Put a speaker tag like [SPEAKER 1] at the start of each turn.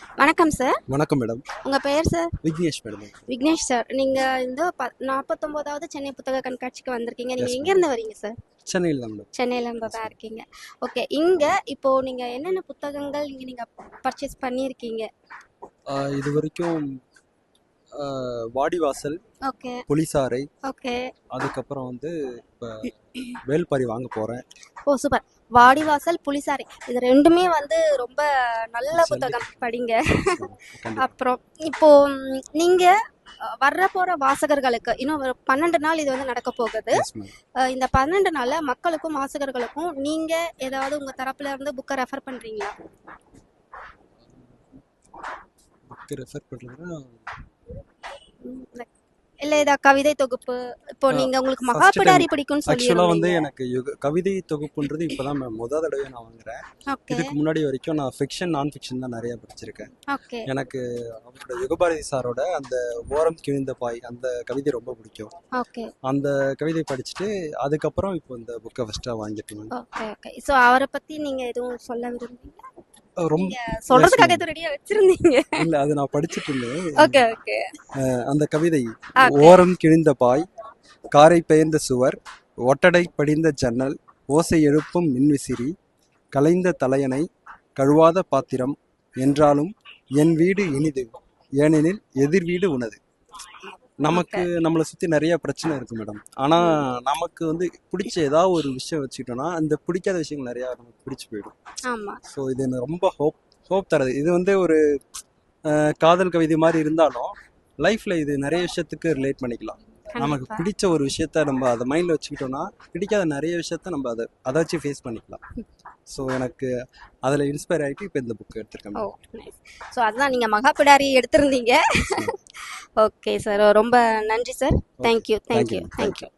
[SPEAKER 1] வணக்கம் சார்
[SPEAKER 2] வணக்கம் மேடம்
[SPEAKER 1] உங்க பெயர் sir
[SPEAKER 2] Vignesh madam
[SPEAKER 1] Vignesh sir நீங்க இந்த நாற்பத்தொன்பதாவது சென்னை புத்தக கண்காட்சிக்கு வந்திருக்கீங்க. நீங்க எங்க இருந்து வரீங்க சார்
[SPEAKER 2] சென்னையில் தான் மேடம்
[SPEAKER 1] சென்னையில இருந்து தான் இருக்கீங்க. ஓகே இங்க இப்போ நீங்க என்னென்ன புத்தகங்கள் இங்க நீங்க பர்ச்சேஸ் பண்ணியிருக்கீங்க?
[SPEAKER 2] இது வரைக்கும் வாடிவாசல்
[SPEAKER 1] ஓகே
[SPEAKER 2] புலிசாரை
[SPEAKER 1] ஓகே
[SPEAKER 2] அதுக்கப்புறம் வந்து இப்போ வேல்பாரி வாங்க போகிறேன்
[SPEAKER 1] ஓ சூப்பர் வாடிவாசல் புலிசாரி இது ரெண்டுமே வந்து ரொம்ப நல்ல. புத்தகம். படிங்க. அப்புறம் இப்போ நீங்க வர்ற போற வாசகர்களுக்கு இன்னும் ஒரு பன்னெண்டு நாள் இது வந்து நடக்க போகுது. இந்த பன்னெண்டு நாள்ல மக்களுக்கும் வாசகர்களுக்கும் நீங்க ஏதாவது உங்க தரப்புல இருந்து புக்கை ரெஃபர் பண்றீங்களா?
[SPEAKER 2] ரெஃபர்
[SPEAKER 1] like, ஏதா கவிதை தொகுப்பு? இப்போ நீங்க உங்களுக்கு மகாபிடாரி பிடிக்கும்னு
[SPEAKER 2] ஆக்சுவலாக வந்து
[SPEAKER 1] சொல்லி
[SPEAKER 2] எனக்கு கவிதை தொகுப்புன்றது இப்போ தான் முதல் தடவை நான் வாங்குறேன். இதுக்கு முன்னாடி வரைக்கும் நான் ஃபிக்ஷன் நான் ஃபிக்ஷன் தான் நிறைய படிச்சிருக்கேன். எனக்கு அவரோட யுகபாரதி சாரோட அந்த ஓரம் கிழிந்த பாய் அந்த கவிதை ரொம்ப பிடிக்கும். அந்த கவிதை படிச்சுட்டு அதுக்கப்புறம் இப்போ இந்த புக்கை
[SPEAKER 1] ஓகே ஓகே ஸோ அவரை பத்தி நீங்க எதுவும் சொல்ல விரும்புறீங்க
[SPEAKER 2] ரொம்ப
[SPEAKER 1] சொல்றதுக்காக இது ரெடியா வச்சிருந்தீங்க.
[SPEAKER 2] இல்ல அது நான் படிச்சுட்டு இருந்தேன்
[SPEAKER 1] ஓகே. ஓகே
[SPEAKER 2] அந்த கவிதை. ஓரம் கிழிந்த பாய் காரை பெயர்ந்த சுவர் ஒட்டடை படிந்த ஜன்னல் ஓசை எழுப்பும் மின்விசிறி கலைந்த தலையணை கழுவாத பாத்திரம் என்றாலும் என் வீடு இனிது ஏனெனில் எதிர் வீடு உனது. நமக்கு நம்மளை சுத்தி நிறைய பிரச்சனை இருக்கு மேடம் ஆனா நமக்கு வந்து பிடிச்ச ஏதாவது ஒரு விஷயம் வச்சுக்கிட்டோம்னா அந்த பிடிக்காத விஷயங்கள் நிறைய நமக்கு பிடிச்சு போயிடும். ஸோ இது எனக்கு ரொம்ப ஹோப் ஹோப் தருது. இது வந்து ஒரு அஹ், காதல் கவிதை மாதிரி இருந்தாலும் லைஃப்ல இது நிறைய விஷயத்துக்கு ரிலேட் பண்ணிக்கலாம். நமக்கு
[SPEAKER 1] கண்டிப்பா.
[SPEAKER 2] பிடிச்ச ஒரு விஷயத்த நம்ம அதை மைண்ட்ல வச்சுக்கிட்டோம்னா பிடிக்காத நிறைய விஷயத்த நம்ம அதை அதை வச்சு ஃபேஸ் பண்ணிக்கலாம். ஸோ எனக்கு அதில் இன்ஸ்பயர் ஆகிட்டு இப்போ இந்த புக் எடுத்திருக்கேன்
[SPEAKER 1] ஓ நைஸ் ஸோ அதுதான் நீங்கள் மகாபிடாரி எடுத்திருந்தீங்க. ஓகே சார் ரொம்ப நன்றி sir thank you thank you
[SPEAKER 2] you.
[SPEAKER 1] Thank you